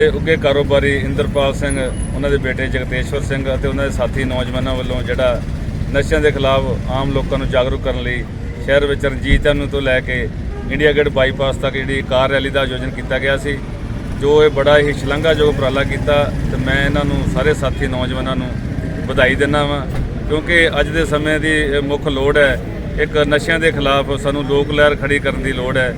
ਤੇ ਉੱਗੇ ਕਾਰੋਬਾਰੀ ਇੰਦਰਪਾਲ ਸਿੰਘ, ਉਹਨਾਂ ਦੇ ਬੇਟੇ ਜਗਤੇਸ਼ਵਰ ਸਿੰਘ ਅਤੇ ਉਹਨਾਂ ਦੇ ਸਾਥੀ ਨੌਜਵਾਨਾਂ ਵੱਲੋਂ ਜਿਹੜਾ ਨਸ਼ਿਆਂ ਦੇ ਖਿਲਾਫ ਆਮ ਲੋਕਾਂ ਨੂੰ ਜਾਗਰੂਕ ਕਰਨ ਲਈ ਸ਼ਹਿਰ ਵਿੱਚ ਰਣਜੀਤ ਨੂੰ ਤੋਂ ਲੈ ਕੇ ਇੰਡੀਆ ਗੇਟ ਬਾਈਪਾਸ ਤੱਕ ਜਿਹੜੀ ਕਾਰ ਰੈਲੀ ਦਾ ਆਯੋਜਨ ਕੀਤਾ ਗਿਆ ਸੀ, ਜੋ ਇਹ ਬੜਾ ਹੀ ਸ਼ਲਾਘਾਯੋਗ ਉਪਰਾਲਾ ਕੀਤਾ ਤੇ ਮੈਂ ਇਹਨਾਂ ਨੂੰ ਸਾਰੇ ਸਾਥੀ ਨੌਜਵਾਨਾਂ ਨੂੰ ਵਧਾਈ ਦਿੰਦਾ ਵਾਂ, ਕਿਉਂਕਿ ਅੱਜ ਦੇ ਸਮੇਂ ਦੀ ਮੁੱਖ ਲੋੜ ਹੈ, ਇੱਕ ਨਸ਼ਿਆਂ ਦੇ ਖਿਲਾਫ ਸਾਨੂੰ ਲੋਕ ਲਹਿਰ ਖੜੀ ਕਰਨ ਦੀ ਲੋੜ ਹੈ।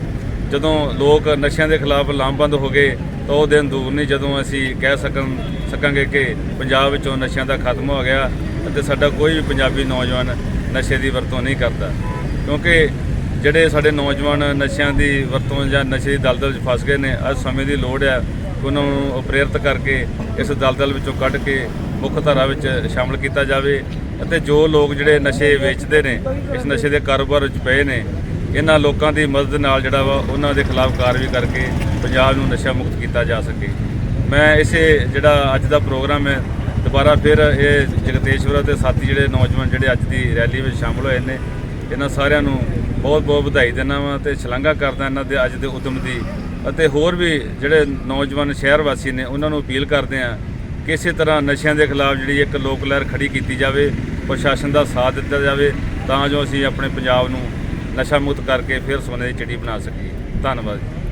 ਜਦੋਂ ਲੋਕ ਨਸ਼ਿਆਂ ਦੇ ਖਿਲਾਫ ਲਾਮਬੰਦ ਹੋ ਗਏ ਤਾਂ ਉਹ ਦਿਨ ਦੂਰ ਨਹੀਂ, ਜਦੋਂ ਅਸੀਂ ਕਹਿ ਸਕਣ ਸਕਾਂਗੇ ਕਿ ਪੰਜਾਬ ਵਿੱਚੋਂ ਨਸ਼ਿਆਂ ਦਾ ਖਤਮ ਹੋ ਗਿਆ ਅਤੇ ਸਾਡਾ ਕੋਈ ਵੀ ਪੰਜਾਬੀ ਨੌਜਵਾਨ ਨਸ਼ੇ ਦੀ ਵਰਤੋਂ ਨਹੀਂ ਕਰਦਾ। ਕਿਉਂਕਿ ਜਿਹੜੇ ਸਾਡੇ ਨੌਜਵਾਨ ਨਸ਼ਿਆਂ ਦੀ ਵਰਤੋਂ ਜਾਂ ਨਸ਼ੇ ਦੀ ਦਲਦਲ 'ਚ ਫਸ ਗਏ ਨੇ, ਅੱਜ ਸਮੇਂ ਦੀ ਲੋੜ ਹੈ ਉਹਨਾਂ ਨੂੰ ਪ੍ਰੇਰਿਤ ਕਰਕੇ ਇਸ ਦਲਦਲ ਵਿੱਚੋਂ ਕੱਢ ਕੇ ਮੁੱਖ ਧਾਰਾ ਵਿੱਚ ਸ਼ਾਮਲ ਕੀਤਾ ਜਾਵੇ ਅਤੇ ਜੋ ਲੋਕ ਜਿਹੜੇ ਨਸ਼ੇ ਵੇਚਦੇ ਨੇ, ਇਸ ਨਸ਼ੇ ਦੇ ਕਾਰੋਬਾਰ ਵਿੱਚ ਪਏ ਨੇ ਇਹਨਾਂ ਲੋਕਾਂ ਦੀ ਮਦਦ ਨਾਲ ਜਿਹੜਾ ਵਾ ਉਹਨਾਂ ਦੇ ਖਿਲਾਫ ਕਾਰਵਾਈ ਕਰਕੇ ਪੰਜਾਬ ਨੂੰ ਨਸ਼ਾ ਮੁਕਤ ਕੀਤਾ ਜਾ ਸਕੇ। ਮੈਂ ਇਸੇ ਜਿਹੜਾ ਅੱਜ ਦਾ ਪ੍ਰੋਗਰਾਮ ਹੈ, ਦੁਬਾਰਾ ਫਿਰ ਇਹ ਜਗਤੇਸ਼ਵਰ ਤੇ ਸਾਥੀ ਜਿਹੜੇ ਨੌਜਵਾਨ ਜਿਹੜੇ ਅੱਜ ਦੀ ਰੈਲੀ ਵਿੱਚ ਸ਼ਾਮਲ ਹੋਏ ਨੇ, ਇਹਨਾਂ ਸਾਰਿਆਂ ਨੂੰ ਬਹੁਤ ਬਹੁਤ ਵਧਾਈ ਦਿੰਦਾ ਵਾਂ ਤੇ ਸ਼ਲਾਘਾ ਕਰਦਾ ਇਹਨਾਂ ਦੇ ਅੱਜ ਦੇ ਉਦਮ ਦੀ। ਅਤੇ ਹੋਰ ਵੀ ਜਿਹੜੇ ਨੌਜਵਾਨ ਸ਼ਹਿਰ ਵਾਸੀ ਨੇ, ਉਹਨਾਂ ਨੂੰ ਅਪੀਲ ਕਰਦੇ ਆ ਕਿ ਇਸੇ ਤਰ੍ਹਾਂ ਨਸ਼ਿਆਂ ਦੇ ਖਿਲਾਫ ਜਿਹੜੀ ਇੱਕ ਲੋਕ ਲਹਿਰ ਖੜੀ ਕੀਤੀ ਜਾਵੇ, ਪ੍ਰਸ਼ਾਸਨ ਦਾ ਸਾਥ ਦਿੱਤਾ ਜਾਵੇ, ਤਾਂ ਜੋ ਅਸੀਂ ਆਪਣੇ ਪੰਜਾਬ ਨੂੰ ਨਸ਼ਾ ਮੁਕਤ ਕਰਕੇ ਫਿਰ ਸੋਨੇ ਦੀ ਚਿੜੀ ਬਣਾ ਸਕੀਏ ਧੰਨਵਾਦ ਜੀ।